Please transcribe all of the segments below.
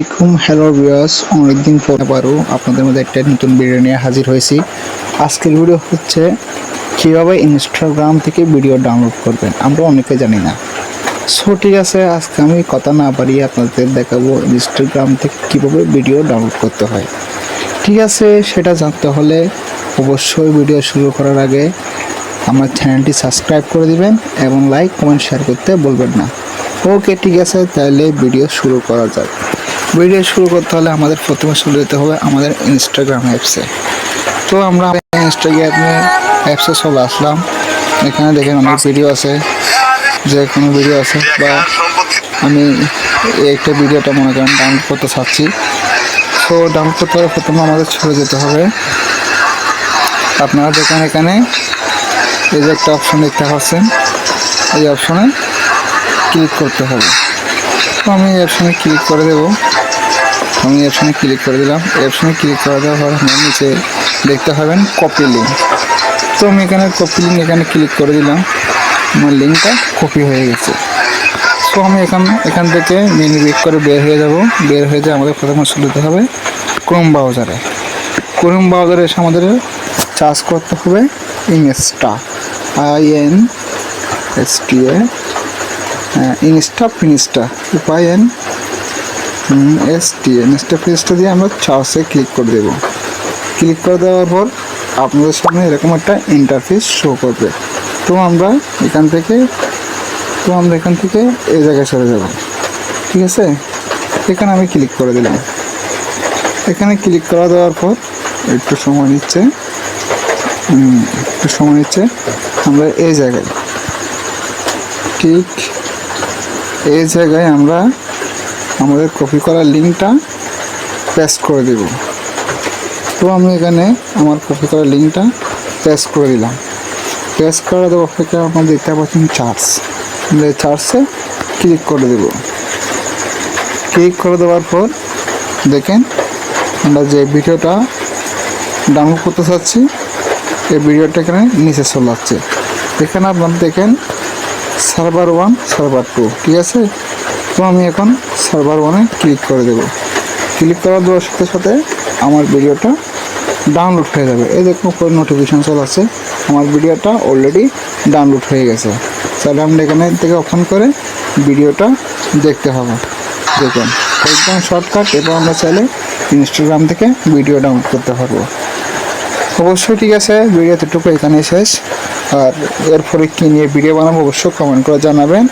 আসসালামাইকুম hello viewers অনেকদিন পর আবারও আপনাদের মধ্যে একটা নতুন ভিডিও নিয়ে হাজির হয়েছি। আজকের ভিডিও হচ্ছে কীভাবে ইনস্টাগ্রাম থেকে ভিডিও ডাউনলোড করবেন। আমরা অনেকে জানি না। সো ঠিক আছে, আজকে আমি কথা না বাড়িয়ে আপনাদের দেখাবো ইনস্টাগ্রাম থেকে কীভাবে ভিডিও ডাউনলোড করতে হয়। ঠিক আছে, সেটা জানতে হলে অবশ্যই ভিডিও শুরু করার আগে আমার চ্যানেলটি সাবস্ক্রাইব করে দিবেন এবং লাইক কমেন্ট শেয়ার করতে বলবেন না। ওকে ঠিক আছে, তাহলে ভিডিও শুরু করা যাক। ভিডিও শুরু করতে হলে আমাদের প্রথমে শুরু যেতে হবে আমাদের ইনস্টাগ্রাম অ্যাপসে তো আমরা ইনস্টাগ্রামে অ্যাপসে চলে আসলাম। এখানে দেখেন অনেক ভিডিও আছে। যে কোনো ভিডিও আছে বা আমি একটা ভিডিওটা মনে করেন ডাউনলোড করতে চাচ্ছি। তো ডাউনলোড করতে হলে প্রথমে আমাদের চলে যেতে হবে। আপনারা দেখেন এখানে এই যে একটা অপশন দেখতে পাচ্ছেন। এই অপশনে ক্লিক করতে হবে। তো আমি অপশনে ক্লিক করে দেবো। আমি এই ক্লিক করে দিলাম। অপশনে ক্লিক করে দেওয়ার পর নিচে দেখতে পাবেন কপি লিঙ্ক তো আমি এখানে কপি লিঙ্ক এখানে ক্লিক করে দিলাম। আমার লিঙ্কটা কপি হয়ে গেছে। তো আমি এখান এখান থেকে মেনু বেক করে বের হয়ে যাব। বের হয়ে যায় আমাদের প্রথমে শুরুতে হবে ক্রোম ব্রাউজারে ক্রোম ব্রাউজারে এসে আমাদের চার্জ করতে হবে Insta I N S T A Insta ফিনিস্টা, উপায় এন এস টি, ইনস্টা ফিনিস্টা দিয়ে আমরা চার্জে ক্লিক করে দেবো। ক্লিক করে দেওয়ার পর আপনাদের সামনে এরকম একটা ইন্টারফেস শো করবে। তো আমরা এখান থেকে, তো আমরা এখান থেকে এই জায়গায় সরে যাব। ঠিক আছে? এখানে আমি ক্লিক করে দিলাম। এখানে ক্লিক করা দেওয়ার পর একটু সময় নিচ্ছে। একটু সময় নিচ্ছে। আমরা এই জায়গায় ঠিক এই জায়গায় আমরা আমাদের কপি করা লিঙ্কটা পেস্ট করে দেব। তো আমি এখানে আমার কপি করা লিঙ্কটা পেস্ট করে দিলাম। পেস্ট করে দেওয়ার থেকে আপনার দেখতে পাচ্ছেন চার্জ আমরা চার্জে ক্লিক করে দেব। ক্লিক করে দেওয়ার পর দেখেন আমরা যে ভিডিওটা ডাউনলোড করতে চাচ্ছি, এই ভিডিওটা এখানে নিচে চলে যাচ্ছে এখানে আপনারা দেখেন সার্ভার ওয়ান সার্ভার টু ঠিক আছে? তো আমি এখন সার্ভার ওয়ানে ক্লিক করে দেব। ক্লিক করার দেওয়ার সাথে সাথে আমার ভিডিওটা ডাউনলোড হয়ে যাবে। এই দেখুন, উপরে নোটিফিকেশন চলে আসছে আমার ভিডিওটা অলরেডি ডাউনলোড হয়ে গেছে। তাহলে আমরা এখানে থেকে ওপেন করে ভিডিওটা দেখতে হবে। দেখুন, একদম শর্টকাট এবং আমরা চাইলে ইনস্টাগ্রাম থেকে ভিডিও ডাউনলোড করতে পারব। অবশ্যই ঠিক আছে ভিডিও এতটুকু এখানে শেষ। আর এরপরে কী নিয়ে ভিডিও বানাবো অবশ্যই কমেন্ট করে জানাবেন।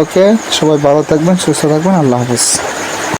ওকে সবাই ভালো থাকবেন, সুস্থ থাকবেন, আল্লাহ হাফেজ।